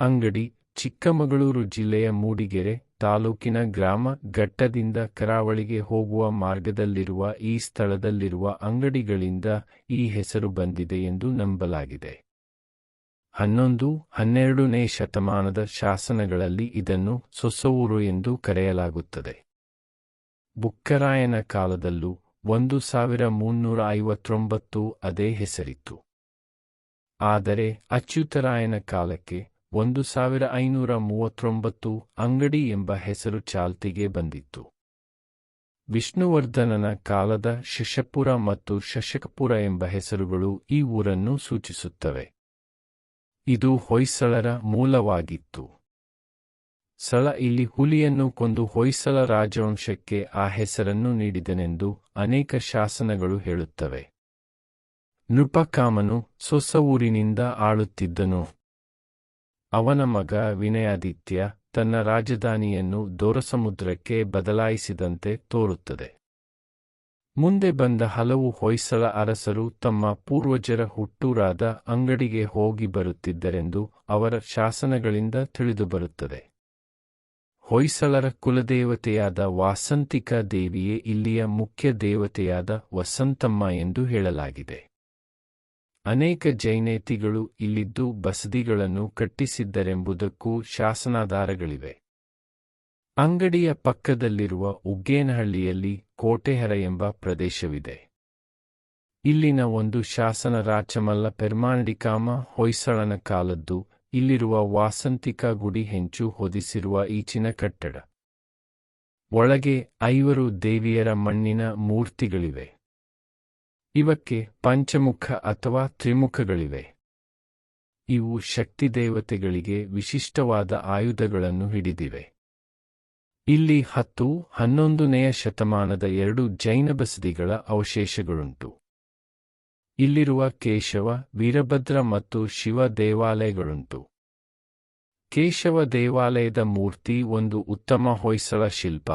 ಅಂಗಡಿ, ಚಿಕ್ಕಮಗಳೂರು ಜಿಲ್ಲೆಯ ಮೂಡಿಗೆರೆ ತಾಲೂಕಿನ ಗ್ರಾಮ ಘಟ್ಟದಿಂದ ಕರಾವಳಿಗೆ ಹೋಗುವ ಮಾರ್ಗದಲ್ಲಿರುವ ಈ ಸ್ಥಳದಲ್ಲಿರುವ ಅಂಗಡಿಗಳಿಂದ ಈ ಹೆಸರು ಬಂದಿದೆ ಎಂದು ನಂಬಲಾಗಿದೆ. ಹನ್ನೊಂದು, ಹನ್ನೆರಡನೇ ಶತಮಾನದ ಶಾಸನಗಳಲ್ಲಿ ಇದನ್ನು ಸೊಸವೂರು ಎಂದು ಕರೆಯಲಾಗುತ್ತದೆ. ಬುಕ್ಕರಾಯನ ಕಾಲದಲ್ಲೂ ಒಂದು ಸಾವಿರ ಮುನ್ನೂರ ಐವತ್ತೊಂಬತ್ತು ಅದೇ ಹೆಸರಿತ್ತು. ಆದರೆ ಅಚ್ಯುತರಾಯನ ಕಾಲಕ್ಕೆ ಒಂದು ಸಾವಿರ ಐನೂರ ಮೂವತ್ತೊಂಬತ್ತು ಅಂಗಡಿ ಎಂಬ ಹೆಸರು ಚಾಲ್ತಿಗೆ ಬಂದಿತ್ತು. ವಿಷ್ಣುವರ್ಧನನ ಕಾಲದ ಶಶಪುರ ಮತ್ತು ಶಶಕಪುರ ಎಂಬ ಹೆಸರುಗಳು ಈ ಊರನ್ನು ಸೂಚಿಸುತ್ತವೆ. ಇದು ಹೊಯ್ಸಳರ ಮೂಲವಾಗಿತ್ತು. ಸಳ ಇಲ್ಲಿ ಹುಲಿಯನ್ನು ಕೊಂದು ಹೊಯ್ಸಳ ರಾಜವಂಶಕ್ಕೆ ಆ ಹೆಸರನ್ನು ನೀಡಿದನೆಂದು ಅನೇಕ ಶಾಸನಗಳು ಹೇಳುತ್ತವೆ. ನೃಪಕಾಮನು ಸೊಸವೂರಿನಿಂದ ಆಳುತ್ತಿದ್ದನು. ಅವನ ಮಗ ವಿನಯಾದಿತ್ಯ ತನ್ನ ರಾಜಧಾನಿಯನ್ನು ದೋರಸಮುದ್ರಕ್ಕೆ ಬದಲಾಯಿಸಿದಂತೆ ತೋರುತ್ತದೆ. ಮುಂದೆ ಬಂದ ಹಲವು ಹೊಯ್ಸಳ ಅರಸರು ತಮ್ಮ ಪೂರ್ವಜರ ಹುಟ್ಟೂರಾದ ಅಂಗಡಿಗೆ ಹೋಗಿ ಬರುತ್ತಿದ್ದರೆಂದು ಅವರ ಶಾಸನಗಳಿಂದ ತಿಳಿದುಬರುತ್ತದೆ. ಹೊಯ್ಸಳರ ಕುಲದೇವತೆಯಾದ ವಾಸಂತಿಕ ದೇವಿಯೇ ಇಲ್ಲಿಯ ಮುಖ್ಯ ದೇವತೆಯಾದ ವಸಂತಮ್ಮ ಎಂದು ಹೇಳಲಾಗಿದೆ. ಅನೇಕ ಜೈನೇತಿಗಳು ಇಲ್ಲಿದ್ದು ಬಸದಿಗಳನ್ನು ಕಟ್ಟಿಸಿದ್ದರೆಂಬುದಕ್ಕೂ ಶಾಸನಾಧಾರಗಳಿವೆ. ಅಂಗಡಿಯ ಪಕ್ಕದಲ್ಲಿರುವ ಉಗ್ಗೇನಹಳ್ಳಿಯಲ್ಲಿ ಕೋಟೆಹರ ಎಂಬ ಪ್ರದೇಶವಿದೆ. ಇಲ್ಲಿನ ಒಂದು ಶಾಸನ ರಾಚಮಲ್ಲ ಪೆರ್ಮಾಂಡಿಕಾಮ ಹೊಯ್ಸಳನ ಕಾಲದ್ದು ಇಲ್ಲಿರುವ ವಾಸಂತಿಕ ಗುಡಿ ಹೆಂಚು ಹೊದಿಸಿರುವ ಈಚಿನ ಕಟ್ಟಡ. ಒಳಗೆ ಐವರು ದೇವಿಯರ ಮಣ್ಣಿನ ಮೂರ್ತಿಗಳಿವೆ. ಇವಕ್ಕೆ ಪಂಚಮುಖ ಅಥವಾ ತ್ರಿಮುಖಗಳಿವೆ. ಇವು ಶಕ್ತಿ ದೇವತೆಗಳಿಗೆ ವಿಶಿಷ್ಟವಾದ ಆಯುಧಗಳನ್ನು ಹಿಡಿದಿವೆ. ಇಲ್ಲಿ ಹತ್ತು, ಹನ್ನೊಂದನೆಯ ಶತಮಾನದ ಎರಡು ಜೈನ ಬಸದಿಗಳ ಅವಶೇಷಗಳುಂಟು. ಇಲ್ಲಿರುವ ಕೇಶವ, ವೀರಭದ್ರ ಮತ್ತು ಶಿವ ದೇವಾಲಯಗಳುಂಟು. ಕೇಶವ ದೇವಾಲಯದ ಮೂರ್ತಿ ಒಂದು ಉತ್ತಮ ಹೊಯ್ಸಳ ಶಿಲ್ಪ.